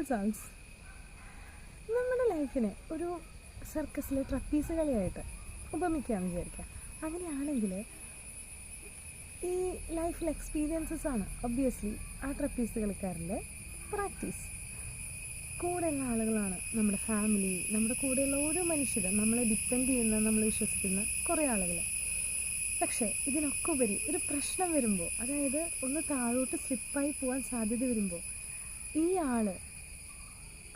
Simple songs നമ്മുടെ ലൈഫിനെ ഒരു സർക്കസിലെ ട്രപ്പീസ് കളിയായിട്ട് ഉപമിക്കാമെന്ന് വിചാരിക്കാം. അങ്ങനെയാണെങ്കിൽ ഈ ലൈഫിൽ എക്സ്പീരിയൻസസ് ആണ് ഒബ്വിയസ്ലി ആ ട്രപ്പീസ് കളിക്കാരന്റെ പ്രാക്ടീസ് കൂടെയുള്ള ആളുകളാണ് നമ്മുടെ ഫാമിലി നമ്മുടെ കൂടെയുള്ള ഓരോ മനുഷ്യരും നമ്മളെ ഡിപ്പെൻഡ് ചെയ്യുന്ന നമ്മൾ വിശ്വസിക്കുന്ന കുറേ ആളുകൾ പക്ഷേ ഇതിനൊക്കെ ഉപരി ഒരു പ്രശ്നം വരുമ്പോൾ അതായത് ഒന്ന് താഴോട്ട് സ്ലിപ്പായി പോകാൻ സാധ്യത വരുമ്പോൾ ഈ ആൾ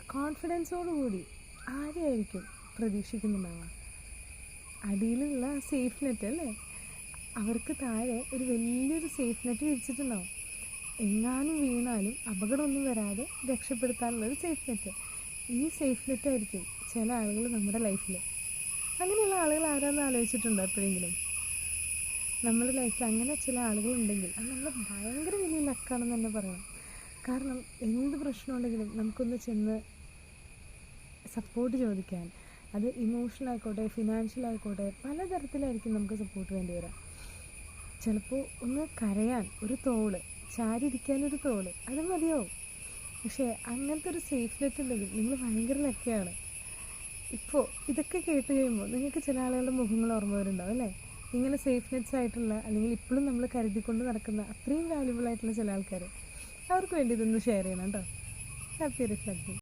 കോൺഫിഡൻസോടുകൂടി ആരെയായിരിക്കും പ്രതീക്ഷിക്കുന്നുണ്ടാവുക അടിയിലുള്ള സേഫ് നെറ്റ് അല്ലേ? അവർക്ക് താഴെ ഒരു വലിയൊരു സേഫ് നെറ്റ് വിരിച്ചിട്ടുണ്ടാവും എങ്ങാനും വീണാലും അപകടമൊന്നും വരാതെ രക്ഷപ്പെടുത്താനുള്ള ഒരു സേഫ് നെറ്റ് ഈ സേഫ് നെറ്റ് ആയിരിക്കും ചില ആളുകൾ നമ്മുടെ ലൈഫിൽ അങ്ങനെയുള്ള ആളുകൾ ആരാന്ന് ആലോചിച്ചിട്ടുണ്ടോ എപ്പോഴെങ്കിലും? നമ്മുടെ ലൈഫിൽ അങ്ങനെ ചില ആളുകളുണ്ടെങ്കിൽ അത് നമ്മൾ ഭയങ്കര വലിയ ലക്കാണെന്ന് തന്നെ പറയണം. കാരണം എന്ത് പ്രശ്നമുണ്ടെങ്കിലും നമുക്കൊന്ന് ചെന്ന് സപ്പോർട്ട് ചോദിക്കാൻ. അത് ഇമോഷണൽ ആയിക്കോട്ടെ ഫിനാൻഷ്യൽ ആയിക്കോട്ടെ പലതരത്തിലായിരിക്കും നമുക്ക് സപ്പോർട്ട് വേണ്ടി വരാം. ചിലപ്പോൾ ഒന്ന് കരയാൻ ഒരു തോൾ ചാരിരിക്കാനൊരു തോൾ അത് മതിയാവും. പക്ഷേ അങ്ങനത്തെ ഒരു സേഫ് നെറ്റ് ഉണ്ടെങ്കിൽ നിങ്ങൾ ഭയങ്കര ലക്കിയാണ് ഇപ്പോൾ ഇതൊക്കെ കേട്ട് കഴിയുമ്പോൾ നിങ്ങൾക്ക് ചില ആളുകളുടെ മുഖങ്ങൾ ഓർമ്മ വരുന്നുണ്ടാവും അല്ലേ? ഇങ്ങനെ സേഫ് നെറ്റ്സ് ആയിട്ടുള്ള അല്ലെങ്കിൽ ഇപ്പോഴും നമ്മൾ കരുതിക്കൊണ്ട് നടക്കുന്ന അത്രയും വാല്യുബിൾ ആയിട്ടുള്ള ചില ആൾക്കാർ അവർക്ക് വേണ്ടി ഇതൊന്ന് ഷെയർ ചെയ്യണം കേട്ടോ. Happy reflecting